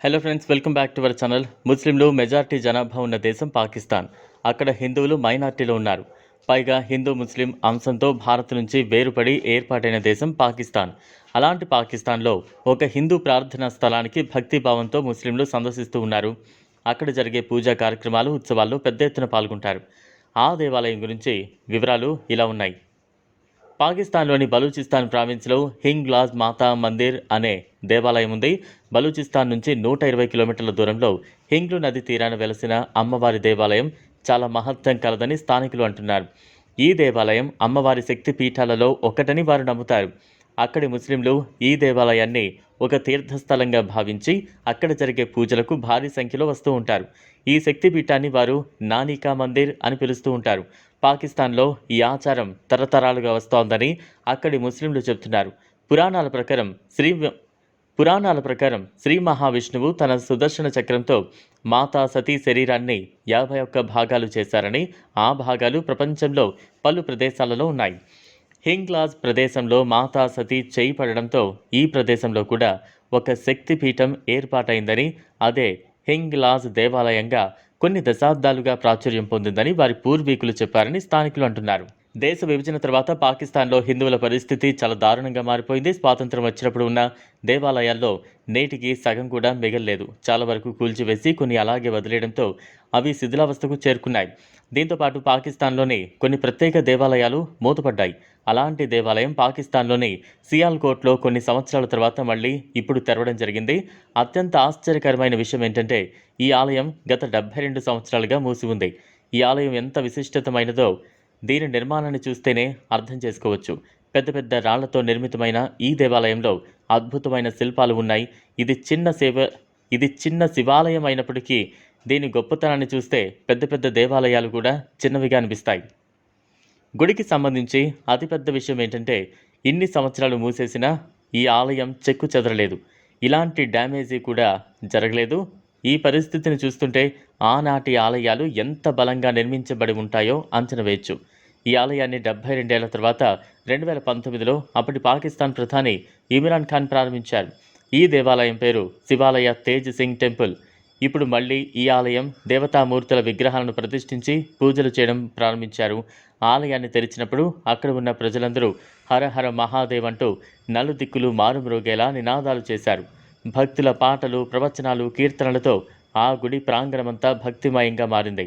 Hello friends welcome back to our channel ముస్లింలు majority జనాభా ఉన్న దేశం పాకిస్తాన్. అక్కడ హిందువులు మైనార్టీలో ఉన్నారు. పైగా హిందూ ముస్లిం అంశంతో భారత్ నుంచి వేరుపడి ఏర్పాటైన దేశం పాకిస్తాన్. అలాంటి పాకిస్తాన్లో ఒక హిందూ ప్రార్థనా స్థలానికి భక్తిభావంతో ముస్లింలు సందర్శిస్తూ ఉన్నారు. అక్కడ జరిగే పూజా కార్యక్రమాలు ఉత్సవాల్లో పెద్ద ఎత్తున పాల్గొంటారు. ఆ దేవాలయం గురించి వివరాలు ఇలా ఉన్నాయి. పాకిస్తాన్లోని బలూచిస్తాన్ ప్రావిన్స్లో హింగ్లాజ్ మాతా మందిర్ అనే దేవాలయం ఉంది. బలూచిస్తాన్ నుంచి నూట ఇరవై కిలోమీటర్ల దూరంలో హింగ్లు నది తీరాన వెలసిన అమ్మవారి దేవాలయం చాలా మహత్వం కలదని స్థానికులు అంటున్నారు. ఈ దేవాలయం అమ్మవారి శక్తి పీఠాలలో ఒకటని వారు నమ్ముతారు. అక్కడి ముస్లింలు ఈ దేవాలయాన్ని ఒక తీర్థస్థలంగా భావించి అక్కడ జరిగే పూజలకు భారీ సంఖ్యలో వస్తూ ఉంటారు. ఈ శక్తిపీఠాన్ని వారు నానికా మందిర్ అని పిలుస్తూ ఉంటారు. పాకిస్తాన్లో ఈ ఆచారం తరతరాలుగా వస్తోందని అక్కడి ముస్లింలు చెబుతున్నారు. పురాణాల ప్రకారం శ్రీ పురాణాల ప్రకారం శ్రీ మహావిష్ణువు తన సుదర్శన చక్రంతో మాతా సతీ శరీరాన్ని యాభై ఒక్క భాగాలు చేశారని ఆ భాగాలు ప్రపంచంలో పలు ప్రదేశాలలో ఉన్నాయి. హింగ్లాజ్ ప్రదేశంలో మాతా సతీ చేయి పడడంతో ఈ ప్రదేశంలో కూడా ఒక శక్తిపీఠం ఏర్పాటైందని అదే హింగ్లాజ్ దేవాలయంగా కొన్ని దశాబ్దాలుగా ప్రాచుర్యం పొందిందని వారి పూర్వీకులు చెప్పారని స్థానికులు అంటున్నారు. దేశ విభజన తర్వాత పాకిస్తాన్లో హిందువుల పరిస్థితి చాలా దారుణంగా మారిపోయింది. స్వాతంత్రం వచ్చినప్పుడు ఉన్న దేవాలయాల్లో నేటికి సగం కూడా మిగల్లేదు. చాలా వరకు కూల్చివేసి కొన్ని అలాగే వదిలేయడంతో అవి శిథిలావస్థకు చేరుకున్నాయి. దీంతోపాటు పాకిస్తాన్లోని కొన్ని ప్రత్యేక దేవాలయాలు మూతపడ్డాయి. అలాంటి దేవాలయం పాకిస్తాన్లోని సియాల్కోట్లో కొన్ని సంవత్సరాల తర్వాత మళ్ళీ ఇప్పుడు తెరవడం జరిగింది. అత్యంత ఆశ్చర్యకరమైన విషయం ఏంటంటే ఈ ఆలయం గత డెబ్బై రెండు సంవత్సరాలుగా మూసి ఉంది. ఈ ఆలయం ఎంత విశిష్టతమైనదో దీని నిర్మాణాన్ని చూస్తేనే అర్థం చేసుకోవచ్చు. పెద్ద పెద్ద రాళ్ళతో నిర్మితమైన ఈ దేవాలయంలో అద్భుతమైన శిల్పాలు ఉన్నాయి. ఇది చిన్న సేవ ఇది చిన్న శివాలయం అయినప్పటికీ దీని గొప్పతనాన్ని చూస్తే పెద్ద పెద్ద దేవాలయాలు కూడా చిన్నవిగా అనిపిస్తాయి. గుడికి సంబంధించి అతిపెద్ద విషయం ఏంటంటే ఇన్ని సంవత్సరాలు మూసేసినా ఈ ఆలయం చెక్కు చెదరలేదు. ఇలాంటి డ్యామేజీ కూడా జరగలేదు. ఈ పరిస్థితిని చూస్తుంటే ఆనాటి ఆలయాలు ఎంత బలంగా నిర్మించబడి ఉంటాయో అంచనా వేయచ్చు. ఈ ఆలయాన్ని డెబ్బై రెండేళ్ళ తర్వాత రెండు వేల పంతొమ్మిదిలో అప్పటి పాకిస్తాన్ ప్రధాని ఇమ్రాన్ ఖాన్ ప్రారంభించారు. ఈ దేవాలయం పేరు శివాలయ తేజ్ సింగ్ టెంపుల్. ఇప్పుడు మళ్ళీ ఈ ఆలయం దేవతామూర్తుల విగ్రహాలను ప్రతిష్ఠించి పూజలు చేయడం ప్రారంభించారు. ఆలయాన్ని తెరిచినప్పుడు అక్కడ ఉన్న ప్రజలందరూ హర హర మహాదేవ్ అంటూ నలుదిక్కులు మారుమ్రోగేలా నినాదాలు చేశారు. భక్తుల పాటలు ప్రవచనాలు కీర్తనలతో ఆ గుడి ప్రాంగణమంతా భక్తిమయంగా మారింది.